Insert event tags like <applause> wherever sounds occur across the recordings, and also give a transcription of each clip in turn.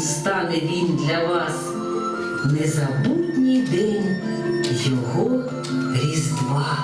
стане він для вас. Незабутній день його Різдва.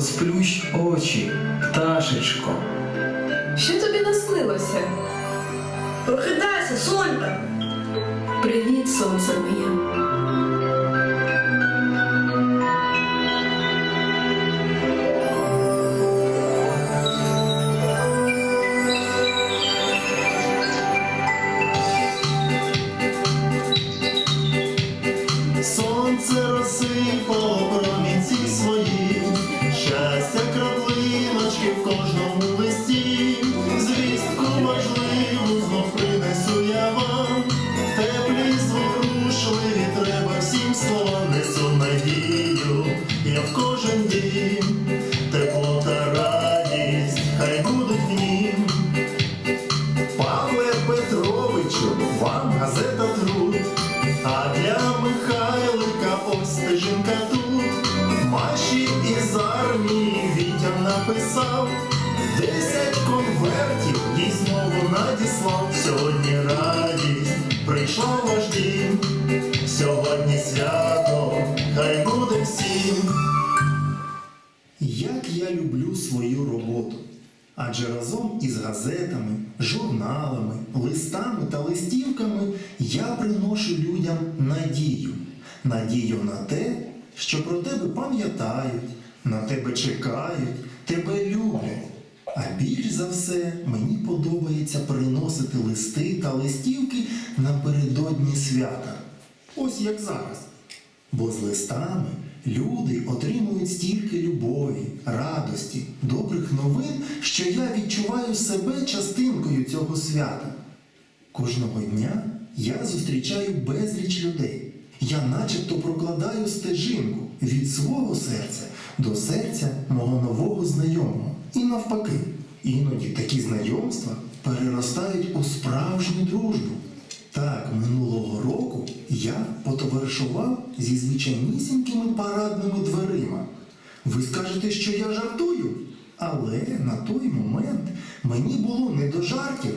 Розплющ очі, пташечко. Що тобі наснилося? Прокидайся, сонька. Привіт, сонце моє. Дім, тепло хай будуть в нім. Петровичу, вам газета труд, а для Михайлика ось тут. Маші із армії Вітя написав, десять конвертів їй знову надіслав. Сьогодні радість прийшла в ваш дім, сьогодні свято, Адже разом із газетами, журналами, листами та листівками я приношу людям надію. Надію на те, що про тебе пам'ятають, на тебе чекають, тебе люблять. А більш за все мені подобається приносити листи та листівки напередодні свята. Ось як зараз. Бо з листами люди отримують стільки любові, радості, добрих новин, що я відчуваю себе частинкою цього свята. Кожного дня я зустрічаю безліч людей. Я начебто прокладаю стежинку від свого серця до серця мого нового знайомого. І навпаки, іноді такі знайомства переростають у справжню дружбу. Так, минулого року я потоваришував зі звичайнісінькими парадними дверима. Ви скажете, що я жартую? Але на той момент мені було не до жартів,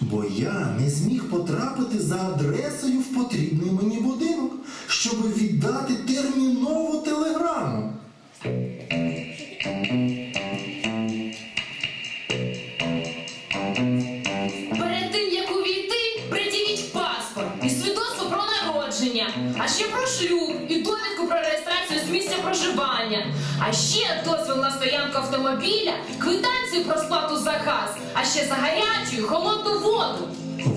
бо я не зміг потрапити за адресою в потрібний мені будинок, щоб віддати термінову телеграму. А ще дозвіл на стоянку автомобіля, квитанцію про сплату за газ, а ще за гарячу і холодну воду.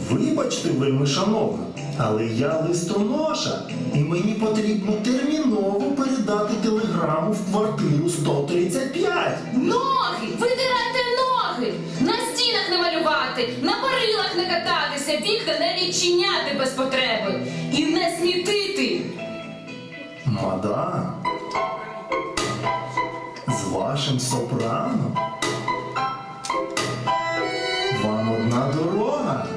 Вибачте, вельми шановна, але я листоноша, і мені потрібно терміново передати телеграму в квартиру 135. Ноги! Видирайте ноги! На стінах не малювати, на парилах не кататися, вікна не відчиняти без потреби і не смітити. Мадам, вашим сопрано вам одна дорога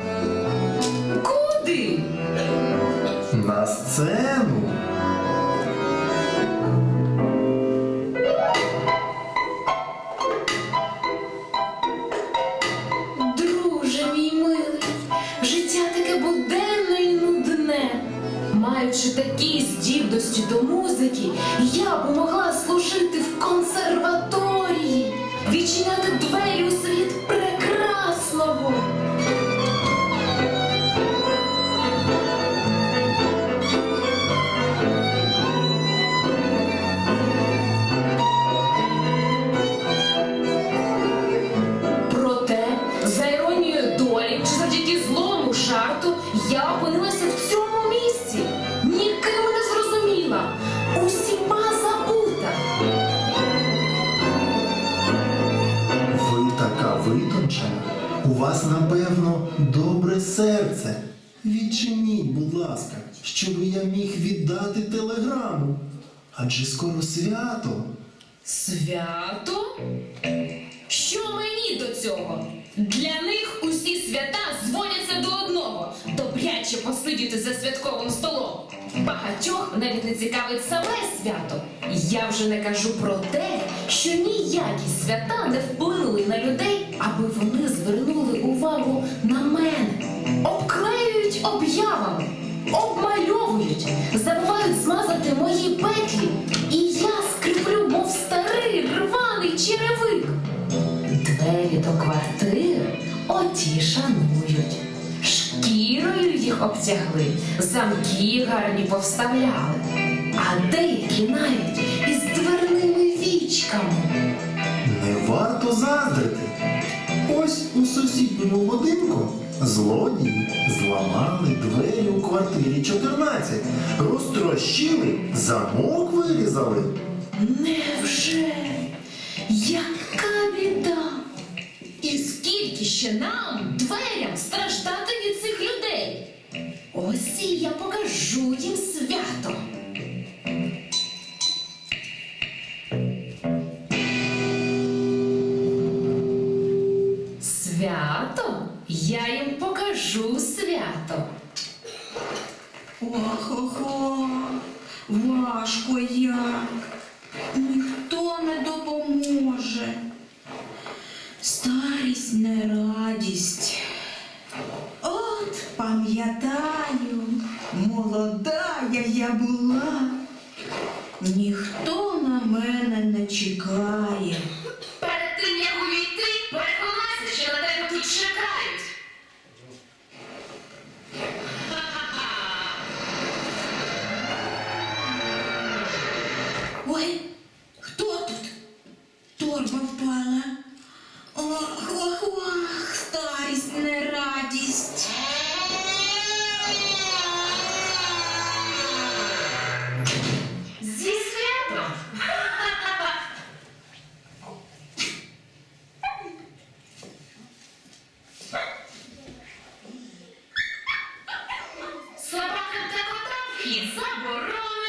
Куди? на сцену. Друже мій милий, життя таке буденне і нудне. Маючи такі здібності до музики, Адже скоро свято. Свято? Що мені до цього? Для них усі свята зводяться до одного добряче посидіти за святковим столом. Багатьох навіть не цікавить саме свято. Я вже не кажу про те, що ніякі свята не вплинули на людей, аби вони звернули увагу на мене, обклеюють об'явами, обмальовують, забувають змазати мої петлі, і я скріплю, мов старий рваний черевик. Двері до квартир оті шанують. Шкірою їх обтягли, замки гарні повставляли, а деякі навіть із дверними вічками. Не варто заздрити. Ось у сусідньому будинку злодії зламали двері у квартирі 14, розтрощили, замок вирізали. Невже? Яка біда? І скільки ще нам, дверям, страждати від цих людей? Ось і я покажу їм свято. Покажу свято. Ох, ох, ох, важко як. Ніхто не допоможе. Старість не радість. От пам'ятаю, молода я була. Ніхто на мене не чекає. Вхід заборонено.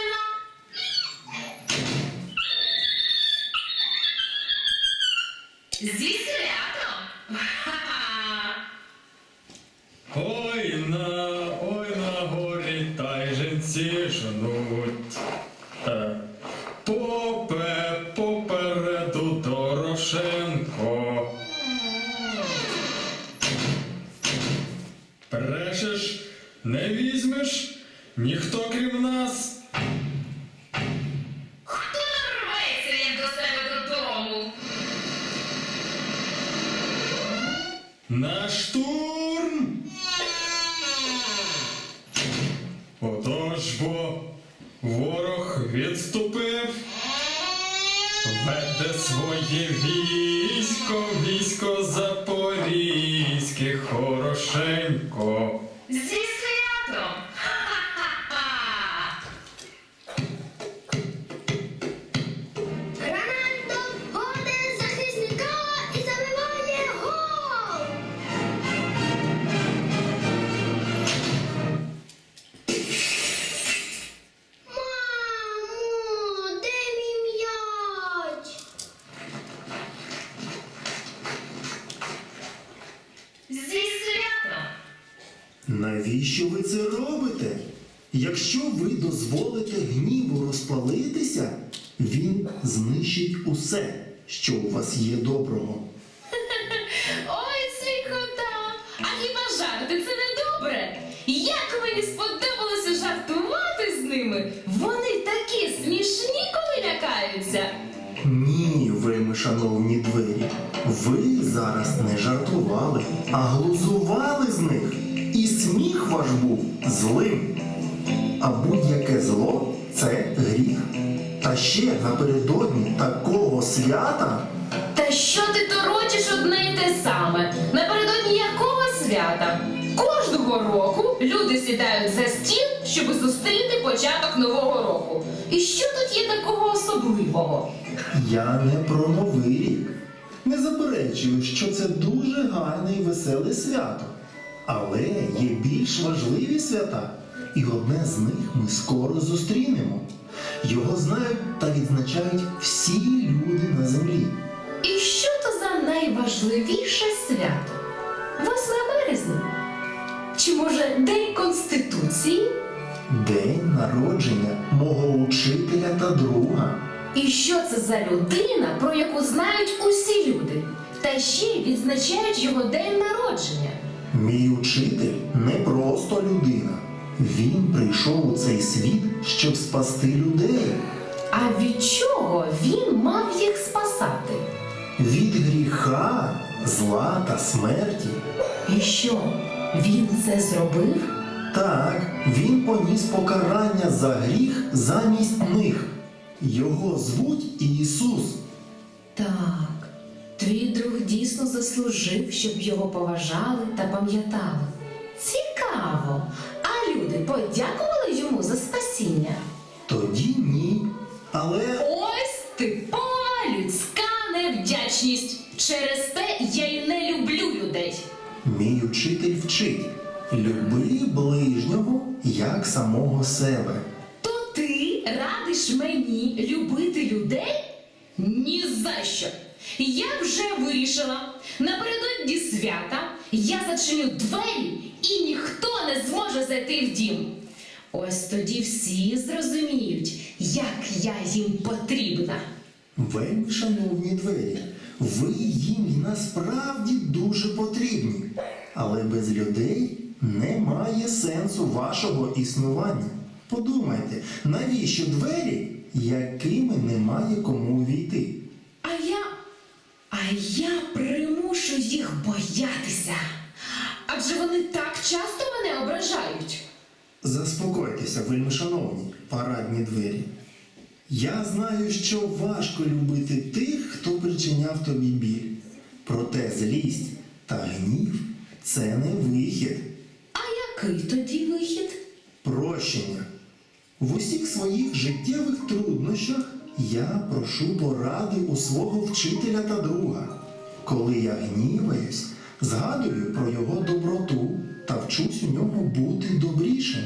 Отож бо ворог відступив, веде своє військо, військо запорізьке хорошенько. Якщо ви дозволите гніву розпалитися, він знищить усе, що у вас є доброго. <laughs> Ой, сміхота! А хіба жарти це не добре? Як мені сподобалося жартувати з ними! Вони такі смішні, коли лякаються! Ні, вельми шановні двері. Ви зараз не жартували, а глузували з них. І сміх ваш був злим. А будь-яке зло це гріх. Та ще напередодні такого свята Та що ти торочиш одне й те саме? Напередодні якого свята? Кожного року люди сідають за стіл, щоб зустріти початок нового року. І що тут є такого особливого? я не про новий рік. Не заперечую, що це дуже гарне і веселе свято. Але є більш важливі свята, і одне з них ми скоро зустрінемо. Його знають та відзначають всі люди на землі. І що то за найважливіше свято? 8 березня? Чи може День Конституції? День народження мого учителя та друга. І що це за людина, про яку знають усі люди? Та ще й відзначають його день народження. Мій учитель не просто людина. Він прийшов у цей світ, щоб спасти людей А від чого він мав їх спасати? від гріха, зла та смерті. І що, він це зробив? Так, він поніс покарання за гріх замість них. Його звуть Ісус. Так, твій друг дійсно заслужив, щоб його поважали та пам'ятали. Цікаво. Люди подякували йому за спасіння. Тоді ні. Але Ось типова людська невдячність. Через те я й не люблю людей. мій учитель вчить люби ближнього як самого себе. То ти радиш мені любити людей? Ні за що. Я вже вирішила. Напередодні свята я зачиню двері і ніхто не зможе зайти в дім. Ось тоді всі зрозуміють, як я їм потрібна. Вельми шановні двері, ви їм насправді дуже потрібні. Але без людей немає сенсу вашого існування. Подумайте, навіщо двері, якими немає кому увійти? А я. А я примушу їх боятися. Адже вони так часто мене ображають. Заспокойтеся, вельми шановні, парадні двері. Я знаю, що важко любити тих, хто причиняв тобі біль. Проте злість та гнів це не вихід, А який тоді вихід? прощення. В усіх своїх життєвих труднощах я прошу поради у свого вчителя та друга. Коли я гніваюсь, згадую про його доброту та вчусь у нього бути добрішим.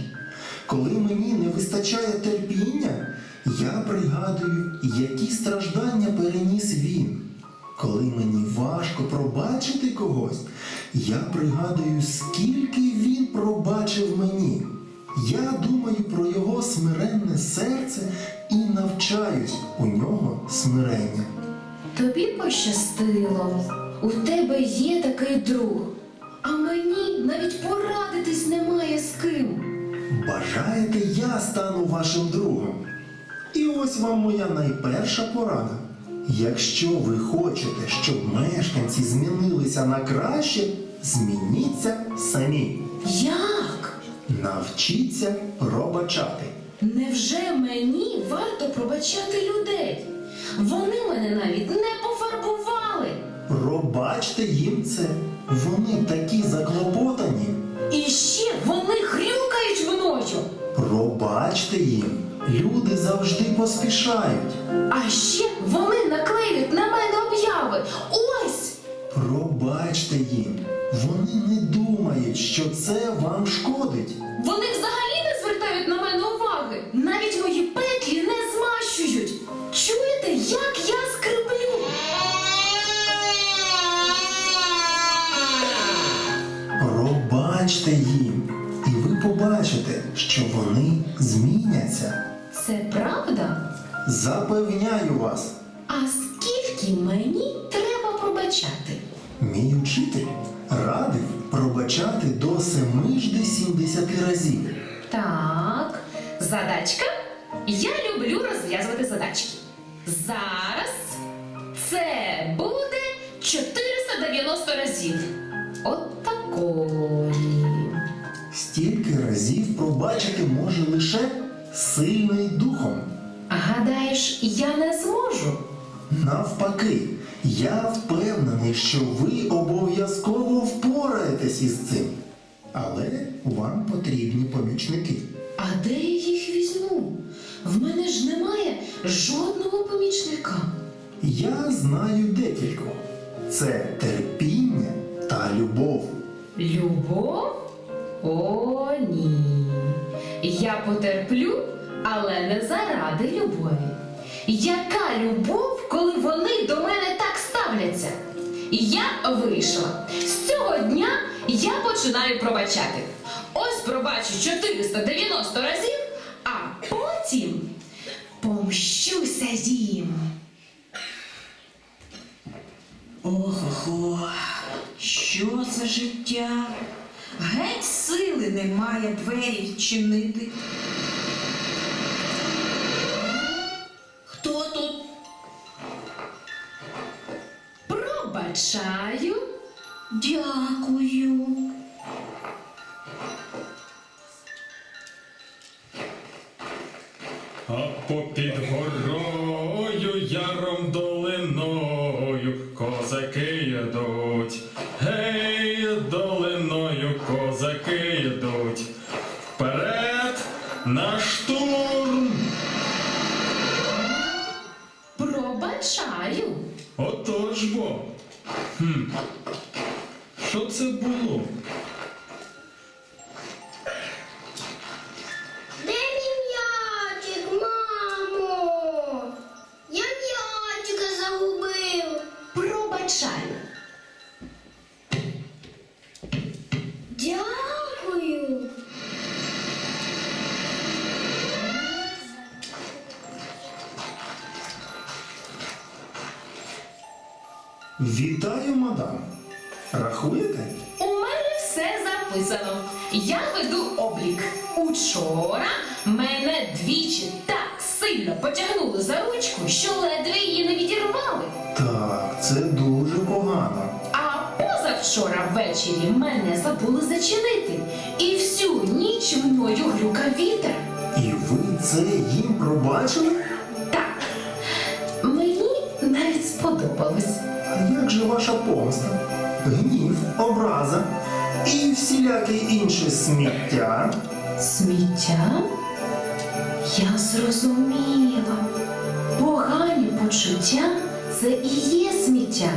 Коли мені не вистачає терпіння, я пригадую, які страждання переніс він. Коли мені важко пробачити когось, я пригадую, скільки він пробачив мені. Я думаю про його смиренне серце і навчаюсь у нього смирення. Тобі пощастило. У тебе є такий друг. А мені навіть порадитись немає з ким. Бажаєте, я стану вашим другом? І ось вам моя найперша порада. Якщо ви хочете, щоб мешканці змінилися на краще, змініться самі. Як? Навчіться пробачати. Невже мені варто пробачати людей? Вони мене навіть не пофарбували. Пробачте їм це. Вони такі заклопотані. І ще вони хрюкають мною. Пробачте їм. Люди завжди поспішають. А ще вони наклеюють на мене! Пробачте їм. Вони не думають, що це вам шкодить. Вони взагалі не звертають на мене уваги. Навіть мої петлі не змащують. Чуєте, як я скриплю? Пробачте їм, і ви побачите, що вони зміняться. Це правда? Запевняю вас, Я люблю розв'язувати задачки. Зараз це буде 490 разів. От такої. Стільки разів пробачити може лише сильний духом. Гадаєш, я не зможу? Навпаки, я впевнений, що ви обов'язково впораєтесь із цим. Але вам потрібні помічники. А де їх? В мене ж немає жодного помічника. Я знаю декількох. це терпіння та любов. Любов? О, ні. Я потерплю, але не заради любові. Яка любов, коли вони до мене так ставляться? Я вирішила. З цього дня я починаю пробачати. Ось пробачу 490 разів, потім помщуся їм. Ого, що за життя? Геть сили немає двері відчинити. Хто тут? Пробачаю. Дякую. Попід горою, яром долиною, козаки йдуть, гей, долиною козаки йдуть. Вперед на все записано. Я веду облік. Учора мене двічі так сильно потягнули за ручку, що ледве її не відірвали. Так, це дуже погано. А позавчора ввечері мене забули зачинити. І всю ніч мною грюкав вітер. І ви це їм пробачили? Так, мені навіть сподобалось. А як же ваша помста? Гнів, образа і всіляке інше сміття? Сміття? Я зрозуміла. Погані почуття це і є сміття.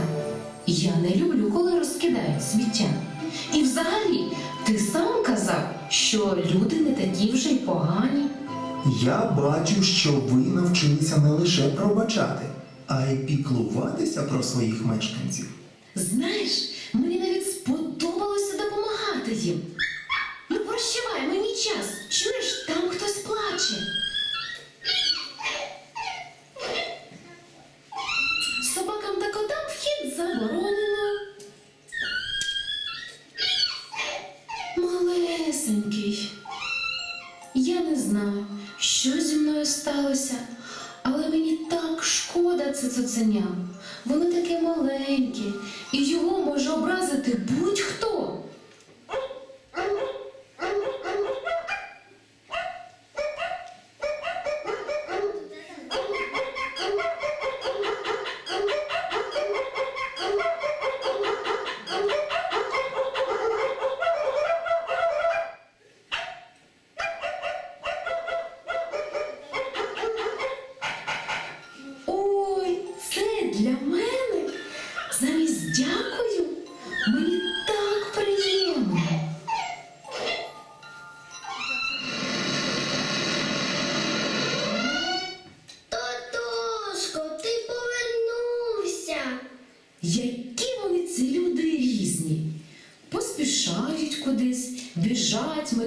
Я не люблю, коли розкидають сміття. І взагалі, ти сам казав, що люди не такі вже й погані. Я бачу, що ви навчилися не лише пробачати, а й піклуватися про своїх мешканців. Знаєш, мені навіть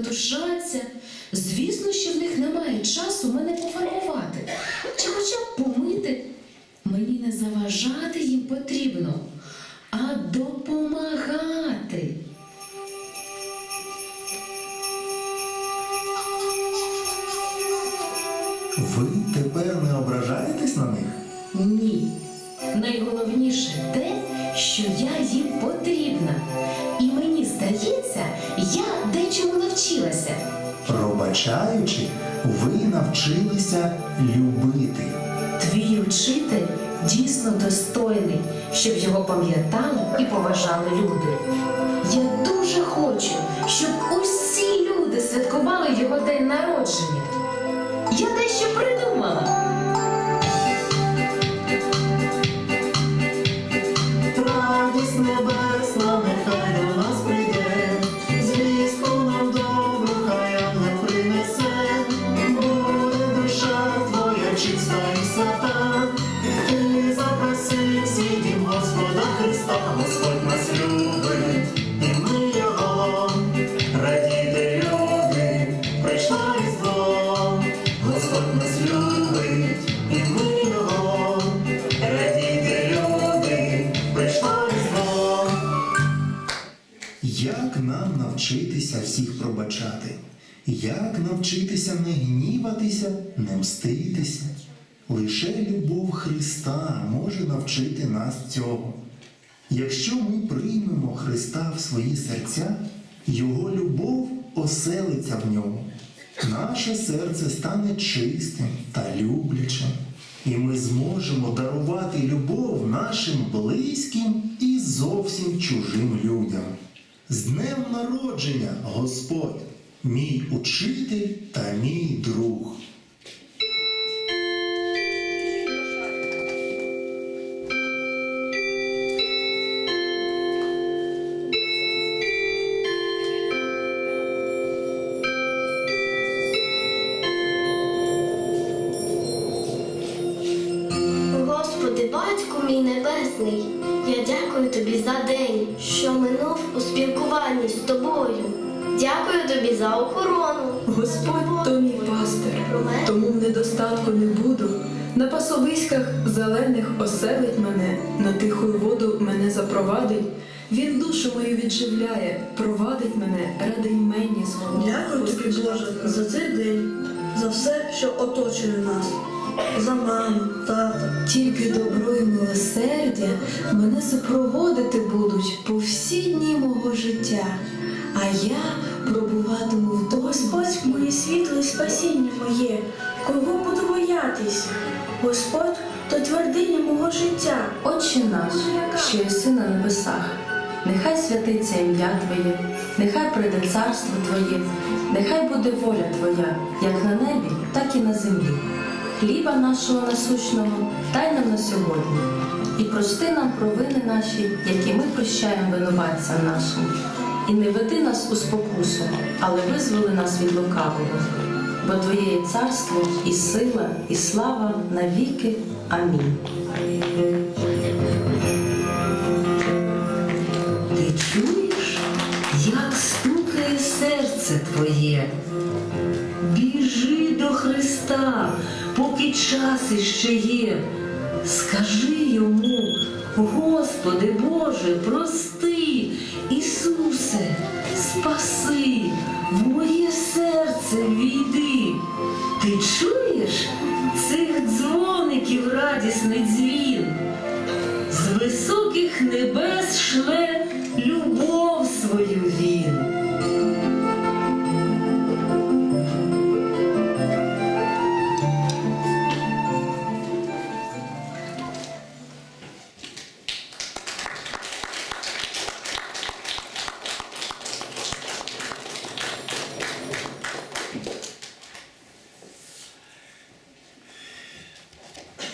біжать, метушаться. Звісно, що в них немає часу мене пофарбувати чи хоча б помити. Мені не заважати їм потрібно, а допомагати. Ви тепер не ображаєтесь на них? Ні. Найголовніше те, що я їм потрібна. І мені здається, я дечому навчилася. Пробачаючи, ви навчилися любити. Твій учитель дійсно достойний, щоб його пам'ятали і поважали люди. Я дуже хочу, щоб усі люди святкували його день народження. Я дещо придумала. Як навчитися не гніватися, не мститися? Лише любов Христа може навчити нас цього. Якщо ми приймемо Христа в свої серця, Його любов оселиться в ньому. Наше серце стане чистим та люблячим, і ми зможемо дарувати любов нашим близьким і зовсім чужим людям. З днем народження, Господь, мій учитель та мій друг. Батьку мій небесний, я дякую тобі за день, що минув у спілкуванні з тобою. Дякую тобі за охорону. Господь то мій пастир, тому в недостатку не буду. На пасовиськах зелених оселить мене, на тиху воду мене запровадить. Він душу мою відживляє, провадить мене ради імені свого. Дякую тобі, Боже, за цей день, за все, що оточує нас, за маму, тата. Тільки добро і милосердя мене супроводити будуть по всі дні мого життя, а я пробуватиму в Господь моє світло і спасіння моє, кого буду боятися? Господь то твердиня мого життя. Отче наш, що єси на небесах, нехай святиться ім'я Твоє, нехай прийде царство Твоє, нехай буде воля Твоя, як на небі, так і на землі. Хліба нашого насущного дай нам на сьогодні, і прости нам провини наші, які ми прощаємо винуватцям нашим. І не веди нас у спокусу, але визволи нас від лукавого. Бо Твоє є царство, і сила, і слава навіки. Амінь. Ти чуєш, як стукає серце твоє? Біжи до Христа, поки час іще є. Скажи йому, Господи Боже, прости, Ісусе, спаси, в моє серце війди. Ти чуєш цих дзвоників радісний дзвін? З високих небес шле любов свою.